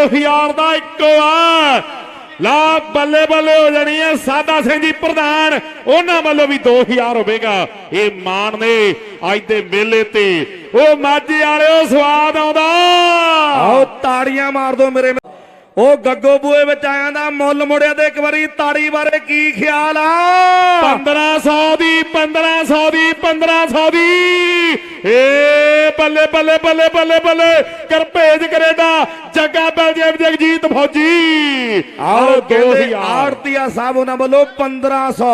2000 ਦਾ ਇੱਕੋ ਆ। ਲਾ ਬੱਲੇ ਬੱਲੇ ਹੋ ਜਾਣੀ ਹੈ ਸਾਦਾ ਸਿੰਘ ਜੀ ਪ੍ਰਧਾਨ। ਉਹਨਾਂ ਵੱਲੋਂ ਵੀ 2000 ਹੋਵੇਗਾ। ਇਹ ਮਾਣ ਨੇ ਅੱਜ ਦੇ ਮੇਲੇ ਤੇ। ਉਹ ਮਾਝੇ ਵਾਲਿਓ ਸਵਾਦ ਆਉਂਦਾ। ਆਓ ਤਾੜੀਆਂ ਮਾਰ ਦੋ ਮੇਰੇ ਉਹ ਗੱਗੋ ਬੂਏ ਵਿੱਚ ਆਇਆਂ ਦਾ ਮੁੱਲ ਮੁੜਿਆ ਤੇ ਇੱਕ ਵਾਰੀ ਤਾੜੀ ਬਾਰੇ ਕੀ ਖਿਆਲ ਆ? 1500 ਦੀ 1500 ਦੀ 1500 ਦੀ। ਏ ਬੱਲੇ ਬੱਲੇ ਬੱਲੇ ਬੱਲੇ ਬੱਲੇ ਕਰ ਭੇਜ ਕੈਨੇਡਾ ਜੱਗਾ ਬਲਜੀਤ ਜਗਜੀਤ ਫੌਜੀ। ਆਓ ਕਹਿੰਦੇ 2000 ਆਰਤੀਆ ਸਾਹਿਬ ਉਹਨਾਂ ਵੱਲੋਂ 1500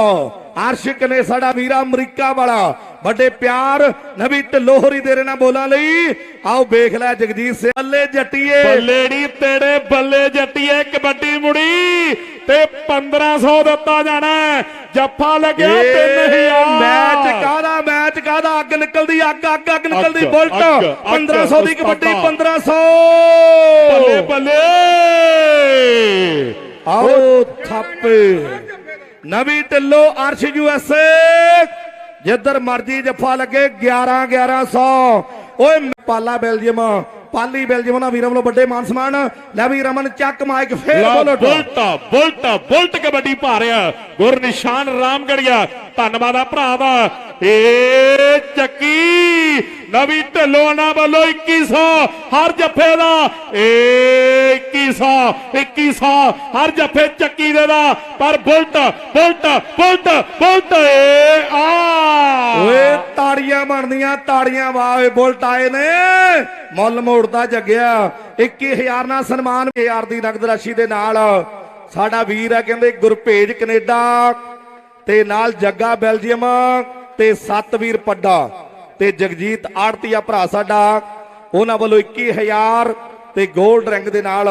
ਆਰਸ਼ਿਕ ਨੇ ਸਾਡਾ ਵੀਰਾ ਅਮਰੀਕਾ ਵਾਲਾ। ਵੱਡੇ ਪਿਆਰ ਨਵੀ ਢਲੋਹਰੀ ਦੇ ਨਾਲ ਬੋਲਾਂ ਲਈ। ਆਓ ਵੇਖ ਲੈ ਜਗਜੀਤ ਸਿੰਘ। ਬੱਲੇ ਜੱਟੀਏ। ਬੱਲੇ ਨੀ ਤੇਰੇ ਬੱਲੇ ਜੱਟੀਏ ਕਬੱਡੀ ਮੁੜੀ। ਤੇ 1500 ਦਿੱਤਾ ਜਾਣਾ। ਜੱਫਾ ਲੱਗਿਆ 3000 ਮੈਚ ਕਾਹਦਾ ਮੈਚ ਕਾਹਦਾ ਅੱਗ ਨਿਕਲਦੀ ਅੱਗ ਅੱਗ ਅੱਗ ਨਿਕਲਦੀ ਬੁਲਟ। ਅੱਗ, ਅੱਗ, 1500 ਦੀ ਕਬੱਡੀ ਉਸਤਾਦਾ। 1500 ਬੱਲੇ ਬੱਲੇ ਆਓ ਥਾਪੇ। ਨਵੀਂ ਢਿੱਲੋ ਅਰਸ਼ ਯੂਐਸਏ ਜਿੱਧਰ ਮਰਜ਼ੀ ਜੱਫਾ ਲੱਗੇ 11 1100 ਓਏ ਪਾਲਾ ਬੈਲਜੀਅਮ ਪਾਲੀ ਬੈਲਜੀਅਮ ਨਾ ਵੀਰਾਂ ਵੱਲੋਂ ਵੱਡੇ ਮਾਨ ਸਨਮਾਨ ਲੈ ਵੀ ਰਮਨ ਚੱਕ ਮਾਈਕ ਫੇਰ ਲਾ ਬੋਲੋ ਬੁਲਟਾ ਬੁਲਟਾ ਬੁਲਟ ਕਬੱਡੀ ਪਾ ਰਿਹਾ ਗੁਰ ਨਿਸ਼ਾਨ ਰਾਮਗੜੀਆ। ਧੰਨਵਾਦ ਆ ਭਰਾ ਦਾ। ਏ ਨਵੀਂ ਢਿੱਲੋਂ ਵੱਲੋਂ 2100 ਹਰ ਜੱਫੇ ਦਾ ਏ 2100 2100 ਹਰ ਜੱਫੇ ਚੱਕੀ ਦੇ ਦਾ, ਪਰ ਬੁਲਟ ਬੁਲਟ ਬੁਲਟ ਬੁਲਟ ਆ। ਓਏ ਤਾੜੀਆਂ ਬਣਦੀਆਂ, ਤਾੜੀਆਂ ਵਾਹ, ਓਏ ਬੁਲਟ ਆਏ ਨੇ। ਮੁੱਲ ਮੋੜਦਾ ਜੱਗਿਆ। 21000 ਨਾਲ ਸਨਮਾਨ 1000 ਦੀ ਨਗਦ ਰਾਸ਼ੀ ਦੇ ਨਾਲ। ਸਾਡਾ ਵੀਰ ਆ, ਕਹਿੰਦੇ ਗੁਰਭੇਜ ਕੈਨੇਡਾ, ਤੇ ਨਾਲ ਜੱਗਾ ਬੈਲਜੀਅਮ, ਤੇ ਸਤਵੀਰ ਪੱਡਾ। ਤੇ ਜਗਜੀਤ ਆੜਤੀਆ ਭਰਾ ਸਾਡਾ, ਉਹਨਾਂ ਵੱਲੋਂ 21000 ਤੇ 골ਡ ਰਿੰਗ ਦੇ ਨਾਲ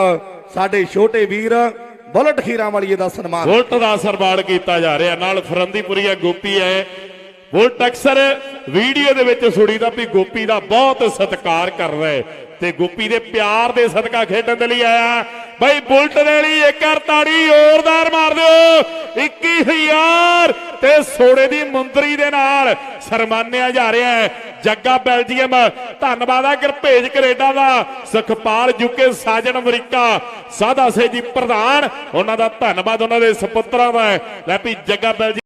ਸਾਡੇ ਛੋਟੇ ਵੀਰ ਬੁਲਟ ਖੀਰਾ ਵਾਲੀਏ ਦਾ ਸਨਮਾਨ। ਬੁਲਟ ਦਾ ਸਰਬਾੜ ਕੀਤਾ ਜਾ ਰਿਹਾ। ਨਾਲ ਫਰੰਦੀਪੁਰੀਆ ਗੋਪੀ ਹੈ। ਬੁਲਟ ਅਕਸਰ ਵੀਡੀਓ ਦੇ ਵਿੱਚ ਸੁਣੀਦਾ ਵੀ ਗੋਪੀ ਦਾ ਬਹੁਤ ਸਤਿਕਾਰ ਕਰ ਰਿਹਾ ਤੇ ਗੋਪੀ ਦੇ ਪਿਆਰ ਦੇ ਸਦਕਾ ਖੇਡਣ ਦੇ ਲਈ ਆਇਆ। ਬਈ ਬੁਲਟ ਦੇ ਲਈ ਇੱਕ ਵਾਰ ਤਾੜੀ, ਜ਼ੋਰਦਾਰ ਮਾਰ ਦਿਓ। 21000 ਤੇ ਸੋੜੇ ਦੀ ਮੁੰਦਰੀ ਦੇ ਨਾਲ ਸਰਮਾਨਿਆ ਜਾ ਰਿਹਾ ਹੈ। ਜੱਗਾ ਬੈਲਜੀਅਮ, ਧੰਨਵਾਦ ਆ ਗੁਰਭੇਜ ਕੈਨੇਡਾ ਦਾ। ਸੁਖਪਾਲ ਯੂਕੇ, ਸਾਜਣ ਅਮਰੀਕਾ ਸਾਦਾ ਸੇ ਜੀ ਪ੍ਰਧਾਨ। ਉਹਨਾਂ ਦਾ ਧੰਨਵਾਦ ਉਹਨਾਂ ਦੇ ਸੁਪੁੱਤਰਾਂ ਦਾ ਹੈ। ਲੈ ਵੀ ਜੱਗਾ ਬੈਲਜੀਅਮ